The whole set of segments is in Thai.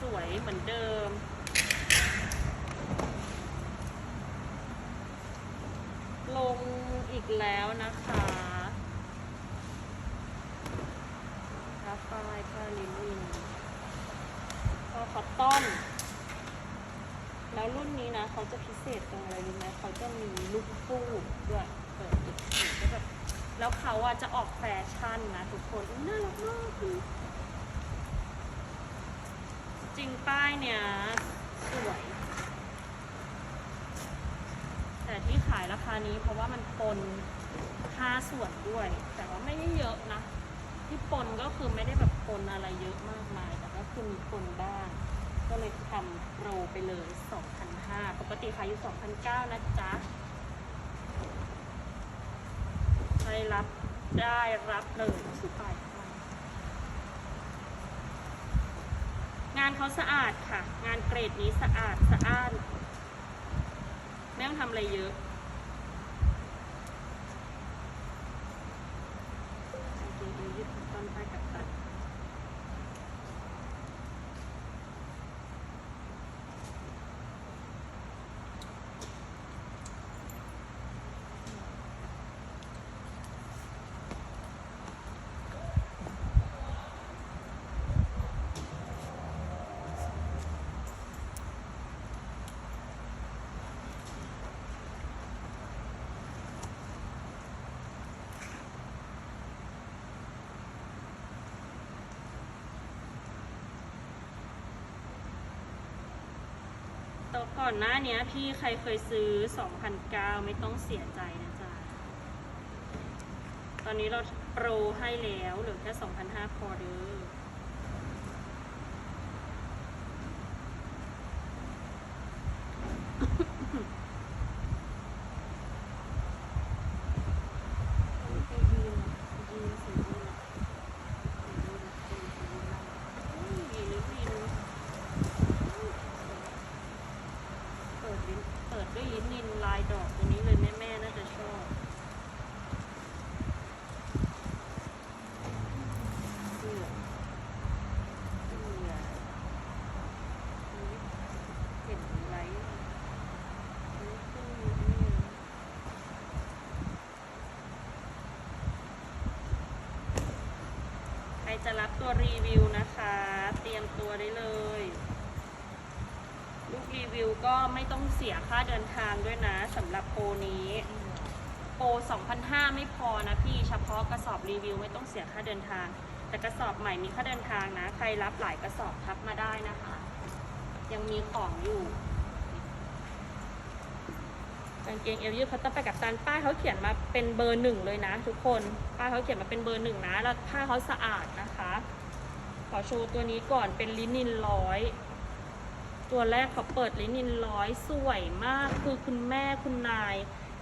สวยๆเหมือนเดิม ลงอีกแล้วนะคะกราฟไฟผ้าลินินก็คอตตอน แล้วรุ่นนี้นะ เขาจะพิเศษตรงอะไรรู้ไหมเขาจะมีลูกฟูกด้วยเปิดติดสีก็แบบแล้วเขาอะจะออกแฟชั่นนะทุกคน น่ารักมากคือ ริงป้ายเนี่ยสวย แต่ที่ขายราคานี้เพราะว่ามันปนค่าส่วนด้วย แต่ว่าไม่ได้เยอะนะ ที่ปนก็คือไม่ได้แบบปนอะไรเยอะมากมาย แต่ก็คือมีปนบ้าง ก็เลยทำโปรไปเลย2,500ปกติขายอยู่2,900นะจ๊ะใครรับได้รับเลยสุดไปงานเขาสะอาดค่ะ งานเกรดนี้สะอาดสะอ้าน ไม่ต้องทำอะไรเยอะกางเกงยียืดตอนไปกับตัด ตอน ก่อนหน้าเนี้ยพี่ใครเคยซื้อ 2,009 ไม่ต้องเสียใจนะจ๊ะ ตอนนี้เราโปรให้แล้วเหลือแค่ 2,500 พอเด้อไปยืนยืนสียืนสียืนสียืนสียืนเปิดลิ้นเปิดด้วยลิ้นนินลายดอกตัวนี้เลยแม่แม่ๆน่าจะชอบเสื้อเสื้อเห็นไรนี่คือนี่ ใครจะรับ ตัวรีวิวนะคะ เตรียมตัวได้เลย ลูกรีวิวก็ไม่ต้องเสียค่าเดินทางด้วยนะสำหรับโปรนี้ โปร2,500 ไม่พอนะพี่เฉพาะกระสอบรีวิวไม่ต้องเสียค่าเดินทาง แต่กระสอบใหม่มีค่าเดินทางนะ ใครรับหลายกระสอบทักมาได้นะคะ ยังมีของอยู่างเกงเอวยืดเขาต้องไปกับตันป้ายเขาเขียนมาเป็นเบอร์หนึ่งเลยนะ ทุกคนป้ายเขาเขียนมาเป็นเบอร์หนึ่งนะแล้วผ้าเขาสะอาดนะคะ ขอโชว์ตัวนี้ก่อนเป็นลินินร้อยตัวแรกเขาเปิดลินินร้อยสวยมากคือคุณแม่คุณนาย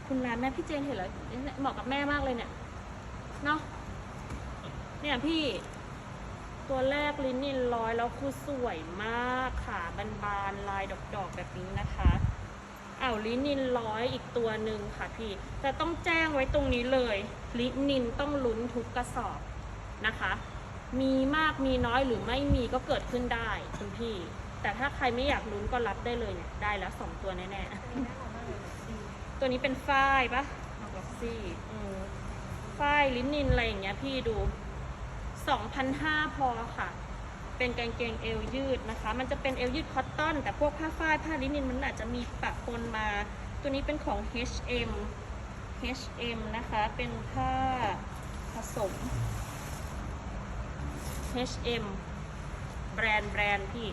คุณนายแม่พี่เจนเห็นแล้วเหมาะกับแม่มากเลยเนี่ยเนาะเนี่ยพี่ตัวแรกลินินร้อยแล้วคือสวยมากค่ะบานๆลายดอกๆแบบนี้นะคะ อ้าวลินินร้อยอีกตัวหนึ่งค่ะพี่แต่ต้องแจ้งไว้ตรงนี้เลย ลินินต้องลุ้นทุกกระสอบนะคะ มีมากมีน้อยหรือไม่มีก็เกิดขึ้นได้คุณพี่ แต่ถ้าใครไม่อยากลุ้นก็รับได้เลยเนี่ยได้แล้วสองตัวแน่ๆตัวนี้เป็นฝ้ายปะล็อกซี่ฝ้ายลินินอะไรอย่างเงี้ยพี่ดู2,500พอค่ะ เป็นกางเกงเอวยืดนะคะ มันจะเป็นเอวยืดคอตตอน แต่พวกผ้าฝ้ายผ้าลินินมันอาจจะมีปะปนมา ตัวนี้เป็นของ H&M H&M นะคะ เป็นผ้าผสม H&M แบรนด์แบรนด์พี่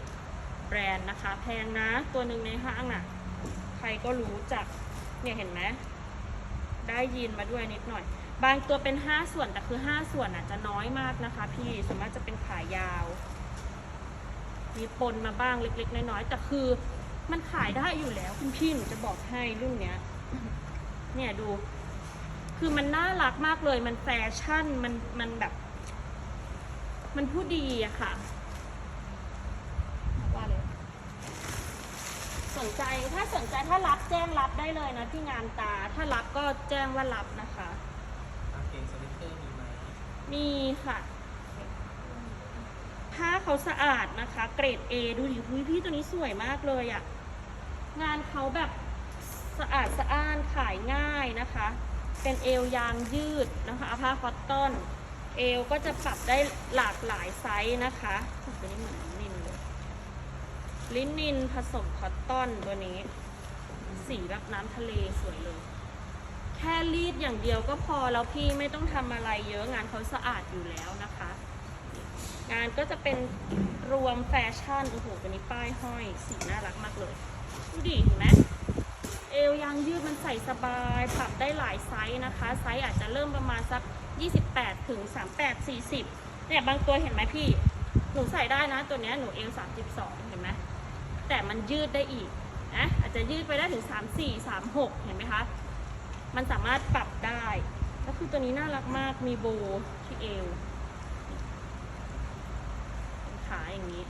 แบรนด์นะคะ แพงนะ ตัวหนึ่งในห้างอะ ใครก็รู้จัก เนี่ยเห็นไหม ได้ยีนมาด้วยนิดหน่อย บางตัวเป็น 5 ส่วน แต่คือ 5 ส่วนอะจะน้อยมากนะคะ พี่ส่วนมากจะเป็นขายาว มีปนมาบ้างเล็ก ๆ น้อยๆแต่คือมันขายได้อยู่แล้วคุณพี่หนูจะบอกให้รุ่นเนี้ย เนี่ยดู คือมันน่ารักมากเลย มันแฟชั่นมันมันแบบ มันผู้ดีอะค่ะว่าเลยสนใจถ้าสนใจถ้ารับแจ้งรับได้เลยนะที่งานตา ถ้ารับก็แจ้งว่ารับนะคะกางเกงสลิปเปอร์มีไหมมีค่ะ ผ้าเขาสะอาดนะคะ เกรด A ดูดิหุยพี่ตัวนี้สวยมากเลยอะ่ะ งานเขาแบบสะอาดสะอ้านขายง่ายนะคะ เป็นเอวยางยืดนะคะผ้าคอตตอน เอวก็จะปรับได้หลากหลายไซส์นะคะตัวนี้เหมือนลินินเลยลินินผสมคอตตอนตัวนี้ สีแบบน้ำทะเลสวยเลย แค่รีดอย่างเดียวก็พอแล้วพี่ไม่ต้องทำอะไรเยอะงานเขาสะอาดอยู่แล้วนะคะ งานก็จะเป็นรวมแฟชั่น โอ้โหตัวนี้ป้ายห้อย สีน่ารักมากเลย ดูดิเห็นไหมเอวยางยืดมันใส่สบาย ปรับได้หลายไซส์นะคะ ไซส์อาจจะเริ่มประมาณสัก 28 ถึง 38 40 เนี่ยบางตัวเห็นไหมพี่ หนูใส่ได้นะตัวเนี้ยหนูเอว 32 เห็นไหมแต่มันยืดได้อีกนะอาจจะยืดไปได้ถึง 34 36 เห็นไหมคะ มันสามารถปรับได้ ก็คือตัวนี้น่ารักมากมีโบที่เอว ขา อย่างนี้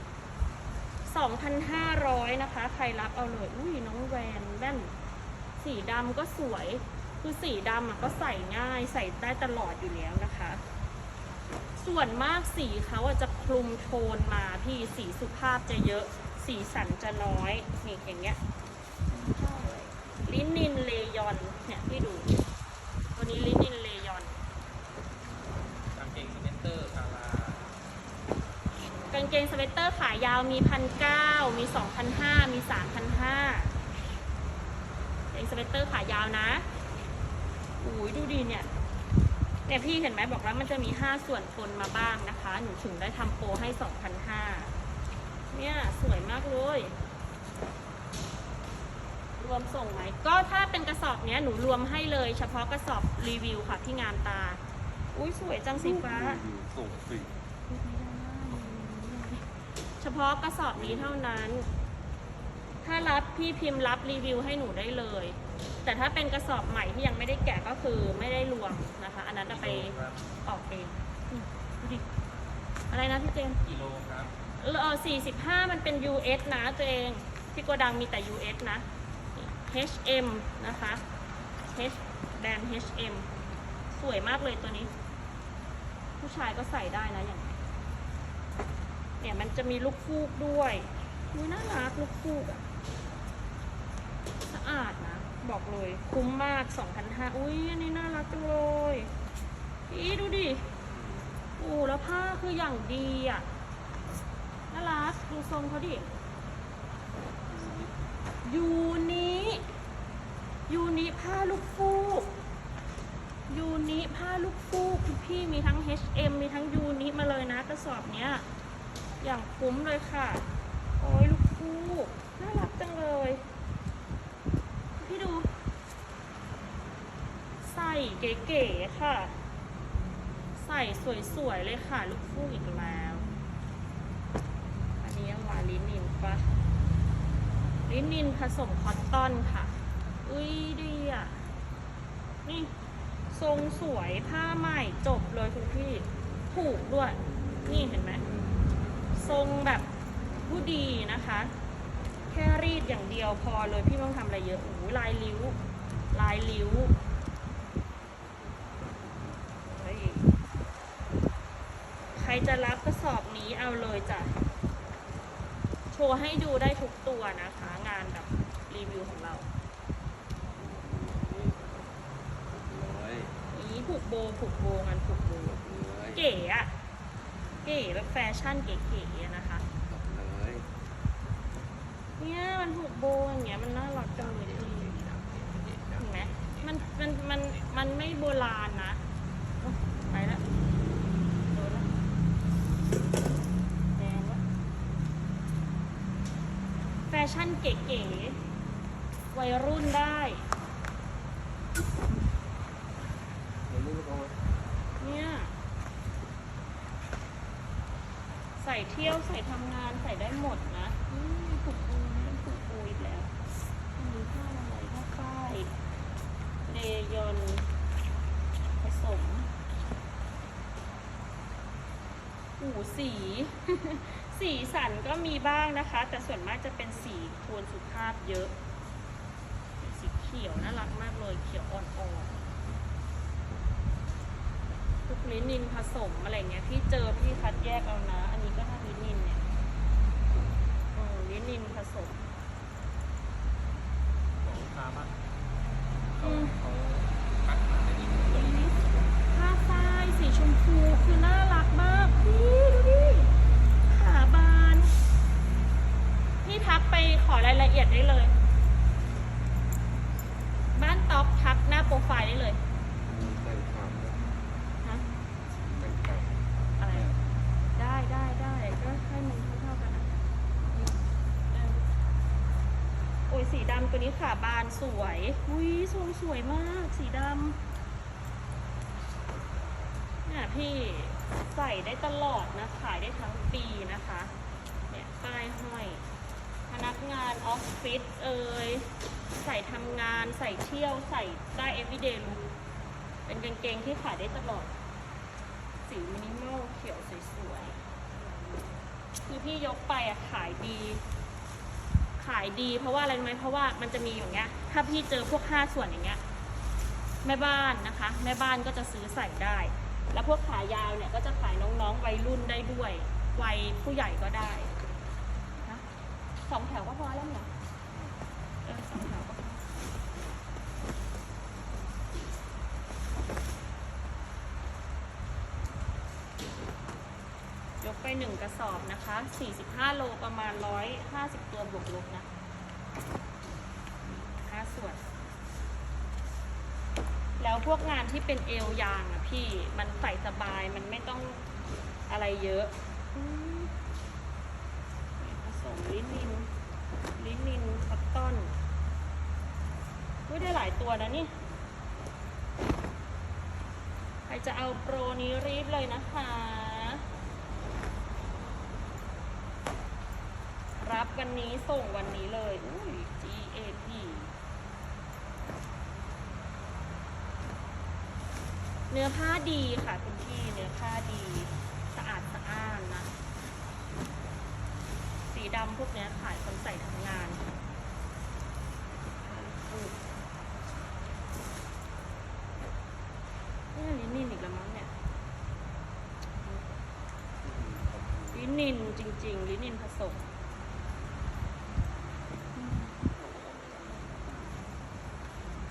2,500 นะคะ ใครรับเอาเลย อุ้ยน้องแวนแว่น สีดำก็สวย คือสีดำอะก็ใส่ง่ายใส่ได้ตลอดอยู่แล้วนะคะ ส่วนมากสีเขาอะจะคลุมโทนมาพี่สีสุภาพจะเยอะ สีสันจะน้อย นี่อย่างเงี้ยลินินเลยอนเนี่ยพี่ดู ตัวนี้ลินินเลยอน กางเกงสเก็ตเตอร์คารากาง เกงสเวตเตอร์ขายาวมีพันเก้ามีสองพันห้ามีสามพันห้ากงเกงสเวตเตอร์ขายาวนะอุ้ยดูดีเนี่ยเนี่ยพี่เห็นไหมบอกแล้วมันจะมีห้าส่วนปนมาบ้างนะคะ หนูถึงได้ทำโปรให้สองพันห้าเนี่ยสวยมากเลยรวมส่งไหมก็ถ้าเป็นกระสอบเนี้ยหนูรวมให้เลยเฉพาะกระสอบรีวิวค่ะที่งามตา อุ้ยสวยจังสีฟ้าส่งฟรีเฉ พาะกระสอบนี้เท่านั้น ถ้ารับพี่พิมพ์รับรีวิวให้หนูได้เลย แต่ถ้าเป็นกระสอบใหม่ที่ยังไม่ได้แกะก็คือไม่ได้รวมนะคะ อันนั้นจะไปครับออกเองอืมดูดิอะไรนะพี่เจนกิโลครับเออ45มันเป็น US นะตัวเองที่โกดังมีแต่ US นะ HM นะคะ H แบรนด์ HM สวยมากเลยตัวนี้ ผู้ชายก็ใส่ได้นะอย่างนี้ เนี่ยมันจะมีลูกฟูกด้วยอุ้ยน่ารักลูกฟูกอะสะอาดนะ บอกเลย คุ้มมาก2,500อุ้ยอันนี้น่ารักจังเลยอีดูดิโอ้แล้วผ้าคืออย่างดีอะน่ารักดูทรงเขาดิยูนิยูนิผ้าลูกฟูกยูนิผ้าลูกฟูกคุณพี่มีทั้ง H&M มีทั้งยูนิมาเลยนะกระสอบเนี้ย อย่างคุ้มเลยค่ะ โอ้ยลูกฟูกน่ารักจังเลย พี่ดูใส่เก๋ๆค่ะ ใส่สวยๆเลยค่ะ ลูกฟูกอีกแล้ว อันนี้ยังวาลินินปะลินินผสมคอตตอนค่ะ อุ้ยดีอะ นี่ทรงสวยผ้าใหม่จบเลยคุณพี่ ถูกด้วย นี่เห็นไหม ทรงแบบผู้ดีนะคะ แค่รีดอย่างเดียวพอเลยพี่ไม่ต้องทำอะไรเยอะโอ้โหลายริ้ว ลายริ้วเฮ้ยใครจะรับกระสอบนี้เอาเลยจ้ะโชว์ให้ดูได้ทุกตัวนะคะ งานแบบรีวิวของเรา ร้อยนี้ผูกโบผูกโบงานผูกโบร้อยเก๋อะ เก๋แบบแฟชั่นเก๋ๆอะนะคะร้อยเนี่ยมันผูกโบอย่างเงี้ยมันน่ารักจังเลยพี่เห็นไหมมันมันมันมันไม่โบราณนะโอ๊ะไปละโดนละแดงละแฟชั่นเก๋ๆวัยรุ่นได้เดี๋ยวลูกเอาไว้เนี่ย ใส่เที่ยวใส่ทำงานใส่ได้หมดนะผูกปูนี่ผูกปูอีกแล้วอันนี้ผ้าอะไรผ้าฝ้ายเลยอนผสมหูสี สีสันก็มีบ้างนะคะ แต่ส่วนมากจะเป็นสีโทนสุภาพเยอะ สีเขียวน่ารักมากเลยเขียวอ่อนๆ ทุกลินินผสมอะไรเงี้ยพี่เจอพี่คัดแยกเอานะ อันนี้ก็ถ้าลินินเนี่ยเออลินินผสมของลูกค้าเขาเขาคัดมาได้ดีผ้าฝ้ายสีชมพูคือน่ารักมากพี่ดูดิขาบานพี่ทักไปขอรายละเอียดได้เลย บ้านต๊อกทักหน้าโปรไฟล์ได้เลย ได้ได้ก็ให้มันเท่ากันโอ้ยสีดำตัวนี้ค่ะบานสวย อุ้ยทรงสวยมาก สีดำเนี่ยพี่ใส่ได้ตลอดนะ ขายได้ทั้งปีนะคะ เนี่ยป้ายห้อย พนักงานออฟฟิศเอ่ยใส่ทำงานใส่เที่ยวใส่ได้ everyday look เป็นกางเกงที่ขายได้ตลอด สีมินิมอลเขียวสวยๆ คือพี่ยกไปอะขายดี ขายดี เพราะว่าอะไรไหมเพราะว่ามันจะมีอย่างเงี้ย ถ้าพี่เจอพวกห้าส่วนอย่างเงี้ยแม่บ้านนะคะ แม่บ้านก็จะซื้อใส่ได้ แล้วพวกขายาวเนี่ยก็จะขายน้องๆวัยรุ่นได้ด้วยวัยผู้ใหญ่ก็ได้นะสองแถวก็พอแล้วเนี่ยเออสองแถวก็พอยกไป หนึ่งกระสอบนะคะ45โลประมาณ150ตัวบวกลบนะห้าส่วน แล้วพวกงานที่เป็นเอวยางอะพี่มันใส่สบายมันไม่ต้องอะไรเยอะผสมลินินลินินคอตตอนอุ้ยได้หลายตัวนะนี่ใครจะเอาโปรนี้รีบเลยนะคะ รับวันนี้ส่งวันนี้เลยอุ้ย GAP เนื้อผ้าดีค่ะคุณพี่เนื้อผ้าดี สะอาดสะอ้านนะ สีดำพวกนี้ขายคนใส่ทำงานนี่ลินินอีกแล้วมั้งเนี่ยลินินจริง ๆลินินผสม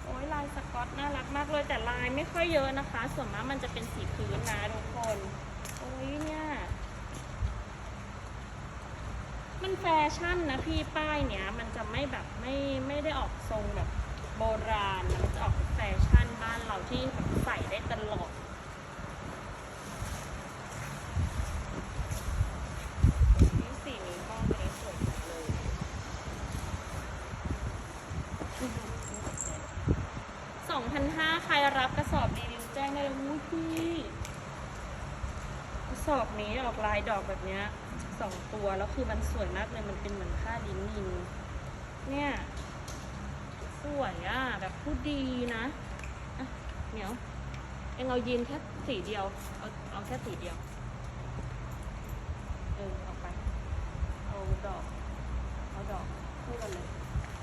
โอ้ยลายสกอตน่ารักมากเลยแต่ลายไม่ ค่อยเยอะนะคะ ส่วนมากมันจะเป็นสีพื้นนะทุกคนโอ้ยเนี่ยมันแฟชั่นนะพี่ป้ายเนี้ยมันจะไม่แบบไม่ไม่ได้ออกทรงแบบโบราณ มันจะออกแฟชั่นบ้านเราที่แบบใส่ได้ตลอด นี่สีนี้ก็ตัวนี้สวยจังเลย สองพันห้าใครรับกระสอบรีวิวแจ้งได้เลยวู้พี่กระสอบนี้ออก ลายดอกแบบเนี้ยสองตัวแล้วคือมันสวยมากเลยมันเป็นเหมือนผ้าดินนินเนี่ยสวยอะแบบผู้ดีนะอะเหนียวเองเอายีนแค่สีเดียวเอาเอาแค่สีเดียวเออเอาไปเอาดอกเอาดอกคู่กันเลย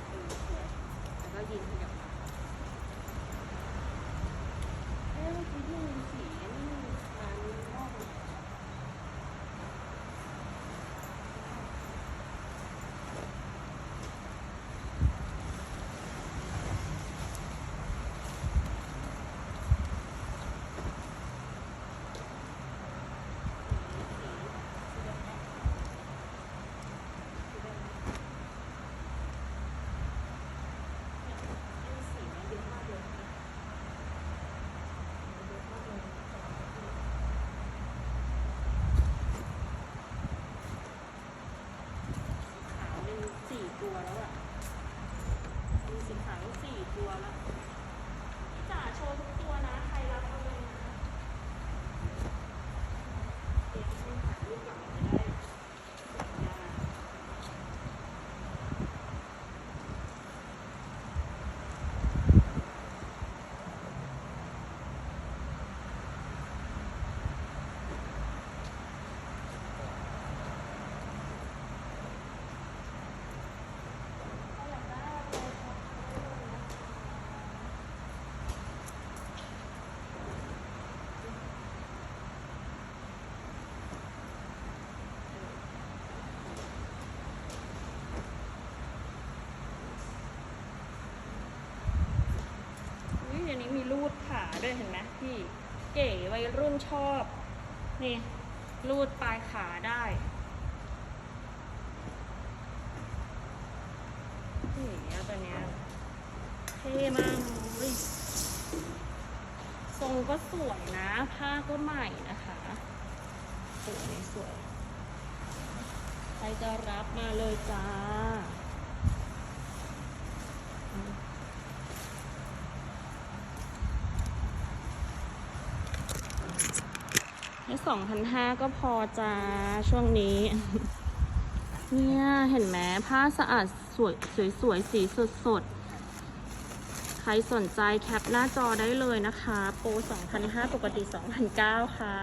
เออสวยแล้วก็ยีนขยับมา เอ๊ะเมื่อกี้ที่มีสีนี่มามีนอกเลยสีมันเยอะมากเลยนะ ขาวเป็นสี่ตัวแล้วอะมีสีขาวสี่ตัวแล้วพี่จ๋าโชว์ทุกตัวนะ ใครรับเอาเลยนะเดี๋ยวฉันถ่ายรูปก่อนจะได้สัญญาถ้าอยากได้อะไรก็เอาเลยนะ อุ้ยเดี๋ยวนี้มี รูดขาด้วยเห็นไหมพี่เก๋วัยรุ่นชอบ นี่รูดปลายขาได้นี่ตัวเนี้ยเท่มากเลยทรงก็สวยนะ ผ้าก็ใหม่นะคะสวยสวยใครจะรับมาเลยจ้า ให้สองพันห้าก็พอจ้าช่วงนี้ เนี่ย เห็นไหมผ้าสะอาดสวยสวยสวยสีสดสดใครสนใจแคปหน้าจอได้เลยนะคะ โปร 2,500 ปกติ 2,900 ค่ะ